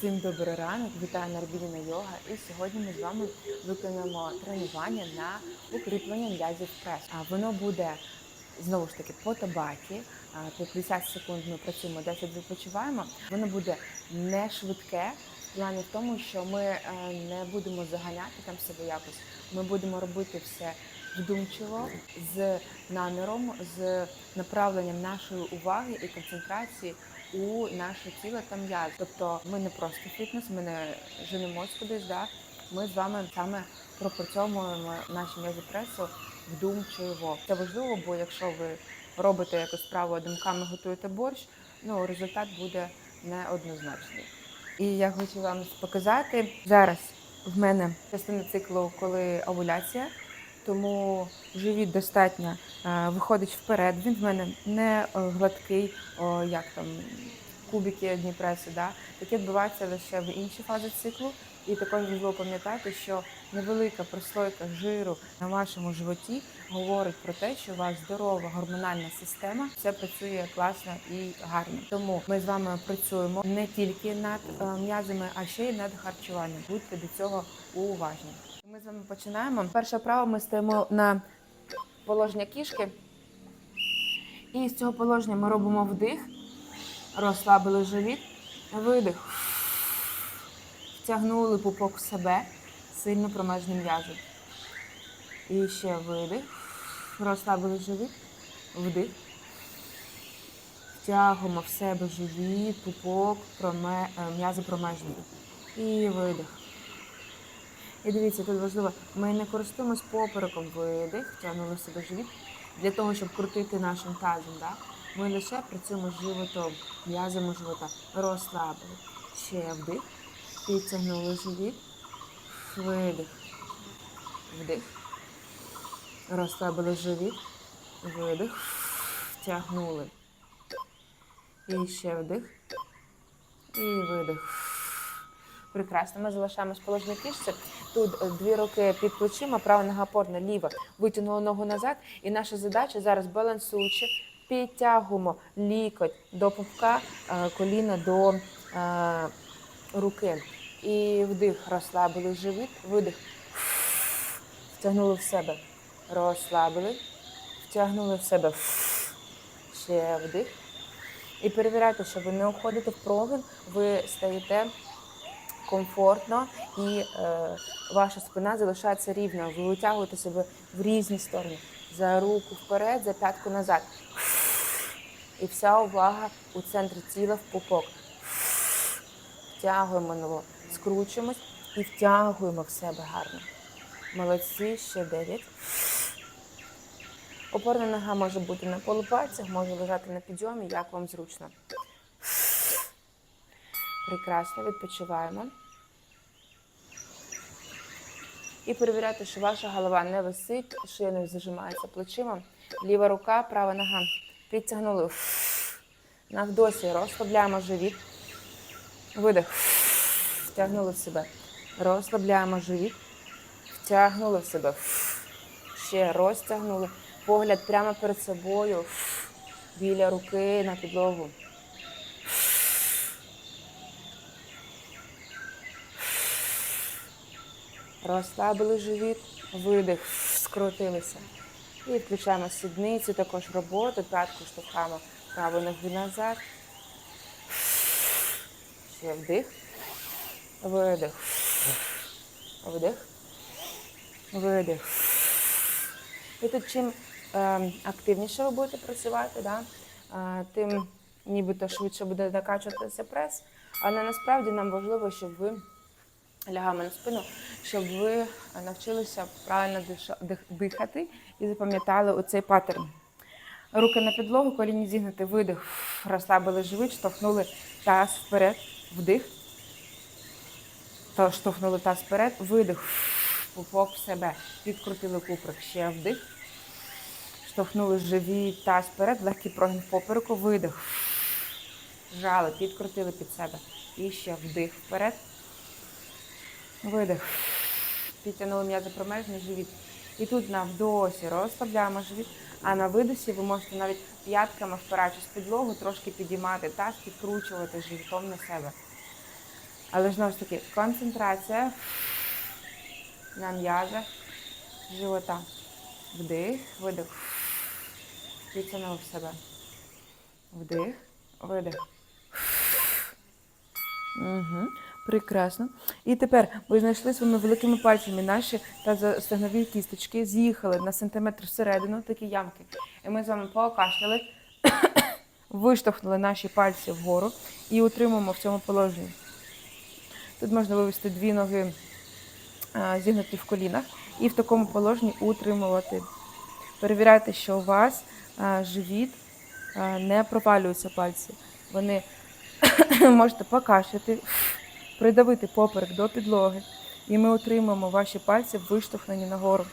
Всім добрий ранок, вітаю на Арбіліна Йога. І сьогодні ми з вами виконаємо тренування на укріплення м'язів прес. А воно буде знову ж таки по табаті. По 50 секунд ми працюємо, 10 відпочиваємо. Воно буде не швидке. Плані в тому, що ми е, не будемо заганяти там себе якось. Ми будемо робити все вдумчиво, з наміром, з направленням нашої уваги і концентрації у наше тіло та м'яз. Тобто ми не просто фітнес, ми не женемось кудись, да? ми з вами саме пропрацьовуємо наші м'язи пресу вдумчиво. Це важливо, бо якщо ви робите якусь справу, думками готуєте борщ, ну результат буде неоднозначний. І я хочу вам показати зараз. В мене частина циклу, коли овуляція, тому живіт достатньо е, виходить вперед. Він в мене не е, гладкий, як там кубики одні преси. Да? Таке відбувається лише в інші фази циклу. І також важливо пам'ятати, що невелика прослойка жиру на вашому животі говорить про те, що у вас здорова гормональна система, все працює класно і гарно. Тому ми з вами працюємо не тільки над е, м'язами, а ще й над харчуванням. Будьте до цього уважні. Ми з вами починаємо. Перша вправа ми стоїмо на положення кішки. І з цього положення ми робимо вдих, розслабили живіт, видих. Втягнули пупок в себе, сильно промежні м'язи. І ще видих. Розслабили живіт, вдих. Втягуємо в себе живіт, пупок, проме... е, м'язи промежні. І видих. І дивіться, тут важливо, ми не користуємось попереком видих, втягнули себе живіт для того, щоб крутити нашим тазом. Да? Ми лише працюємо з животом, м'язами живота, розслабили. Ще вдих, підтягнули живіт, видих, вдих. Розслабили живіт, видих, втягнули. І ще вдих. І видих. Прекрасно. Ми залишаємось в положенні кішці. Тут е, дві руки під плечима, права нога опорна, ліва. Витягнули ногу назад. І наша задача зараз балансуючи, підтягуємо лікоть до пупка, е, коліна до е, руки. І вдих, розслабили живіт, видих. Втягнули в себе. Розслабили. Втягнули в себе. Ще вдих. І перевіряйте, що ви не уходите в прогин, ви стаєте комфортно і е, ваша спина залишається рівною. Ви витягуєте себе в різні сторони. За руку вперед, за п'ятку назад. І вся увага у центрі тіла в пупок. Втягуємо ново, скручуємось і втягуємо в себе гарно. Молодці, ще дев'ять. Опорна нога може бути на полупальцях, може лежати на підйомі, як вам зручно. Прекрасно, відпочиваємо. І перевіряйте, що ваша голова не висить, шия не зажимається плечима. Ліва рука, права нога. Підтягнули. На вдосі розслабляємо живіт. Видих. Втягнули в себе. Розслабляємо живіт. Втягнули в себе. Ще розтягнули. Погляд прямо перед собою. Біля руки на підлогу. Розслабили живіт, видих, скрутилися. І включаємо сідницю, також роботу, п'ятку штовхаємо праву ногу назад. Ще вдих, видих, вдих, видих. І тут чим е, активніше ви будете працювати, да? е, тим нібито швидше буде накачуватися прес. Але насправді нам важливо, щоб ви лягами на спину, щоб ви навчилися правильно дихати і запам'ятали оцей паттерн. Руки на підлогу, коліні зігнути, видих, розслабили живіт, штовхнули таз вперед, вдих. То штовхнули таз вперед, видих, пупок в себе, підкрутили куприк, ще вдих. Штовхнули живіт, таз вперед, легкий прогін в попереку, видих. Жали, підкрутили під себе. І ще вдих вперед. Видих. Підтягнули м'язи промежний живіт. І тут на вдосі розслабляємо живіт, а на видосі ви можете навіть п'ятками впираючись в підлогу, трошки підіймати таз, підкручувати живітом на себе. Але знову ж таки, концентрація на м'язах живота. Вдих, видих. Відтягнув себе. Вдих, видих. Угу. Прекрасно. І тепер ми знайшли своїми великими пальцями наші та стегнові кісточки, з'їхали на сантиметр всередину, такі ямки. І ми з вами покашляли, виштовхнули наші пальці вгору і утримуємо в цьому положенні. Тут можна вивести дві ноги зігнуті в колінах і в такому положенні утримувати. Перевіряйте, що у вас живіт не провалюються пальці. Вони можете покашляти, придавити поперек до підлоги, і ми отримаємо ваші пальці виштовхнені нагору.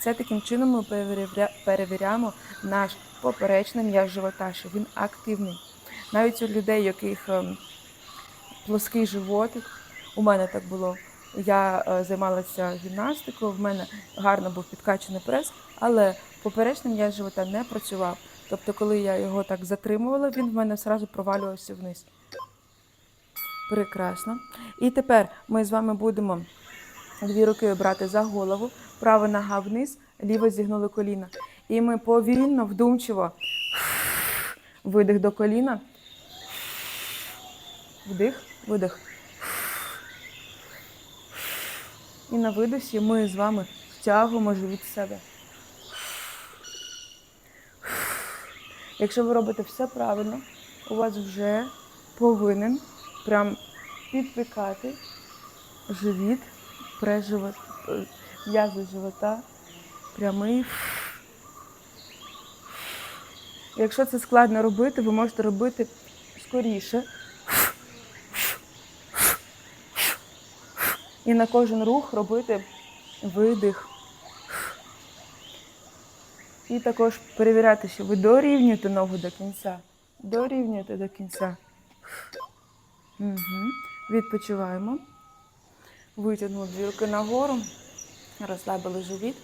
Це таким чином ми перевіряємо наш поперечний м'яз живота, що він активний. Навіть у людей, у яких ем, плоский животик, у мене так було. Я е, займалася гімнастикою, в мене гарно був підкачаний прес, але поперечний м'яз живота не працював. Тобто, коли я його так затримувала, він в мене одразу провалювався вниз. Прекрасно. І тепер ми з вами будемо дві руки брати за голову, права нога вниз, ліво зігнули коліна. І ми повільно, вдумчиво видих до коліна. Вдих, видих. І на видосі ми з вами втягуємо живіт себе. Якщо ви робите все правильно, у вас вже повинен прям підпікати живіт, преживот, е, м'язи живота, прямий. Якщо це складно робити, ви можете робити скоріше. І на кожен рух робити видих. І також перевіряти, що ви дорівнюєте ногу до кінця. Дорівнюєте до кінця. Угу. Відпочиваємо. Витягнули дві руки нагору, розслабили живіт.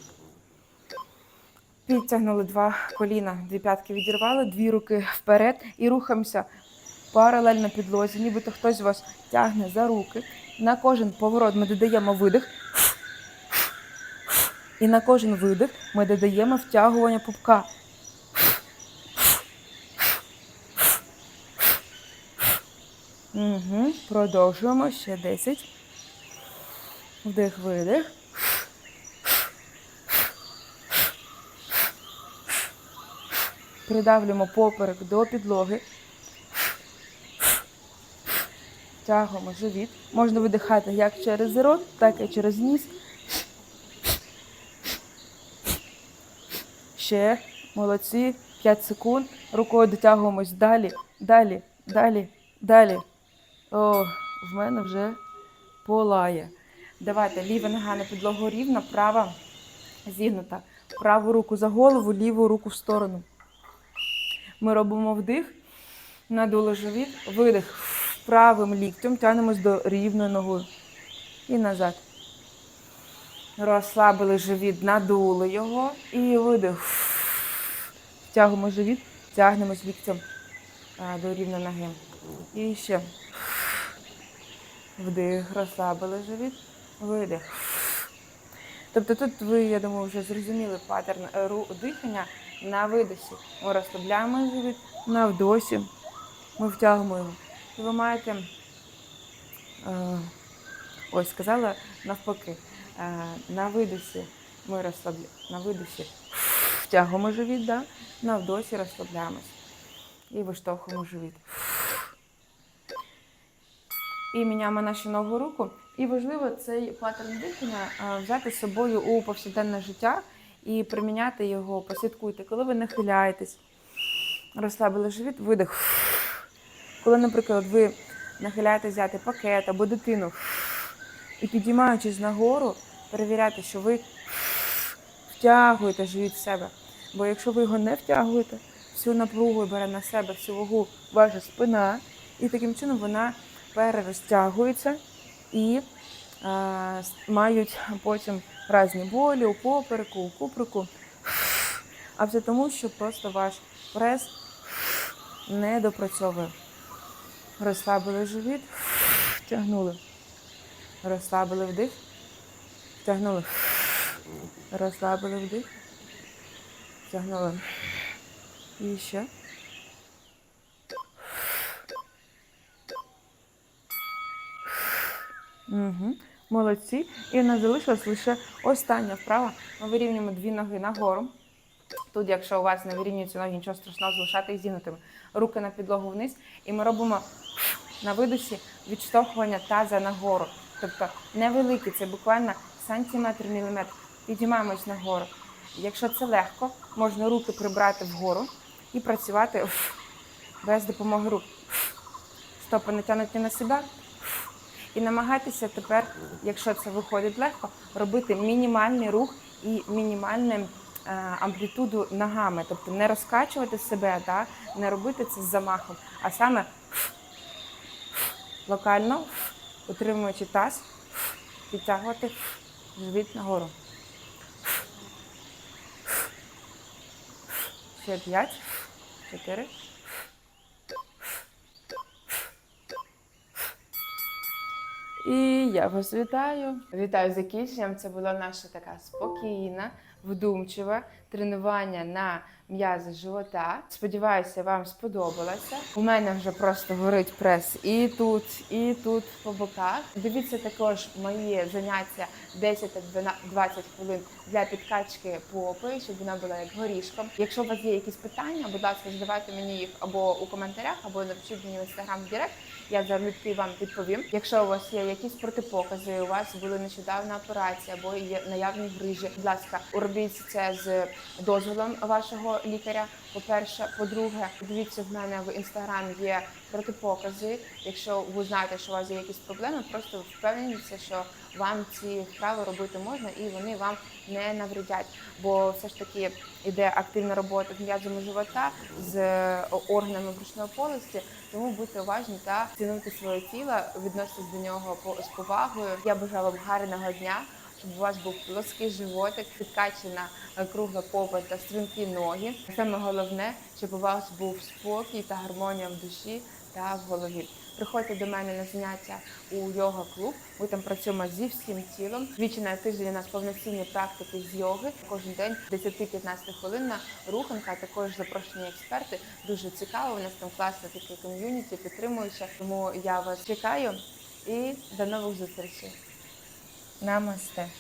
Підтягнули два коліна, дві п'ятки відірвали, дві руки вперед і рухаємося паралельно підлозі, нібито хтось вас тягне за руки. На кожен поворот ми додаємо видих. І на кожен видих ми додаємо втягування пупка. Угу. Продовжуємо ще 10. Вдих, видих. Придавлюємо поперек до підлоги. Тягуємо живіт. Можна видихати як через рот, так і через ніс. Ще молодці. 5 секунд. Рукою дотягуємось далі, далі, далі, далі. О, в мене вже полає. Давайте ліва нога на підлогу рівна, права зігнута. Праву руку за голову, ліву руку в сторону. Ми робимо вдих, надули живіт, видих. Правим ліктем тягнемось до рівної ногою. І назад. Розслабили живіт, надули його і видих. Втягуємо живіт, тягнемось ліктем до рівної ноги. І ще. Вдих, розслабили живіт, видих. Тобто тут ви, я думаю, вже зрозуміли паттерн ру- дихання на видосі. Ми розслабляємо живіт, на вдосі ми втягуємо. І ви маєте, е, ось сказала навпаки, е, на видосі ми розслабляємо, на видосі втягуємо живіт, да? на вдосі розслабляємось. І виштовхуємо живіт. І міняємо нашу ногу руку. І важливо цей паттерн дихання взяти з собою у повсякденне життя і приміняти його, послідкуйте, коли ви нахиляєтесь, розслабили живіт, видих. Коли, наприклад, ви нахиляєтесь взяти пакет або дитину і підіймаючись нагору, перевіряйте, що ви втягуєте живіт в себе. Бо якщо ви його не втягуєте, всю напругу бере на себе всю вагу ваша спина, і таким чином вона перерозтягується і е, мають потім різні болі у попереку, у куприку. А все тому, що просто ваш прес не допрацьовує. Розслабили живіт, Втягнули. Розслабили вдих. Втягнули. Розслабили вдих. Втягнули. І ще. Угу. Молодці. І нас залишилась лише остання вправа. Ми вирівнюємо дві ноги нагору. Тут, якщо у вас не вирівнюються ноги, нічого страшного, залишати їх зігнутими. Руки на підлогу вниз. І ми робимо на видосі відштовхування таза нагору. Тобто невеликий, це буквально сантиметр, міліметр. Підіймаємось нагору. Якщо це легко, можна руки прибрати вгору і працювати без допомоги рук. Стопи натягнуті на себе. І намагайтеся тепер, якщо це виходить легко, робити мінімальний рух і мінімальну е, амплітуду ногами. Тобто не розкачувати себе, да? не робити це з замахом, а саме локально, утримуючи таз, підтягувати живіт нагору. Ще п'ять, чотири. І я вас вітаю. Вітаю закінченням. Це була наша така спокійна, вдумчива тренування на м'язи живота. Сподіваюся, вам сподобалося. У мене вже просто горить прес і тут, і тут по боках. Дивіться також мої заняття 10 20 хвилин для підкачки попи, щоб вона була як горішком. Якщо у вас є якісь питання, будь ласка, задавайте мені їх або у коментарях, або напишіть мені в інстаграм директ. Я залюбки вам відповім. Якщо у вас є якісь протипокази, у вас були нещодавна операція або є наявні грижі, будь ласка, робіть це з дозволом вашого лікаря. По-перше, по-друге, дивіться в мене в інстаграм є протипокази. Якщо ви знаєте, що у вас є якісь проблеми, просто впевніться, що вам ці вправи робити можна і вони вам не навредять. Бо все ж таки іде активна робота з м'язами живота, з органами брюшної полості. Тому будьте уважні та цінуйте своє тіло, відноситесь до нього по- з повагою. Я бажаю вам гарного дня, щоб у вас був плоский животик, підкачена е, кругла попа та стрункі ноги. Саме головне, щоб у вас був спокій та гармонія в душі та в голові. Приходьте до мене на заняття у йога клуб. Ми там працюємо зі всім тілом. Двічі на тиждень у нас повноцінні практики з йоги. Кожен день 10-15 хвилин на руханка. Також запрошені експерти. Дуже цікаво. У нас там класне таке ком'юніті, підтримуюче. Тому я вас чекаю і до нових зустрічей. નમસ્તે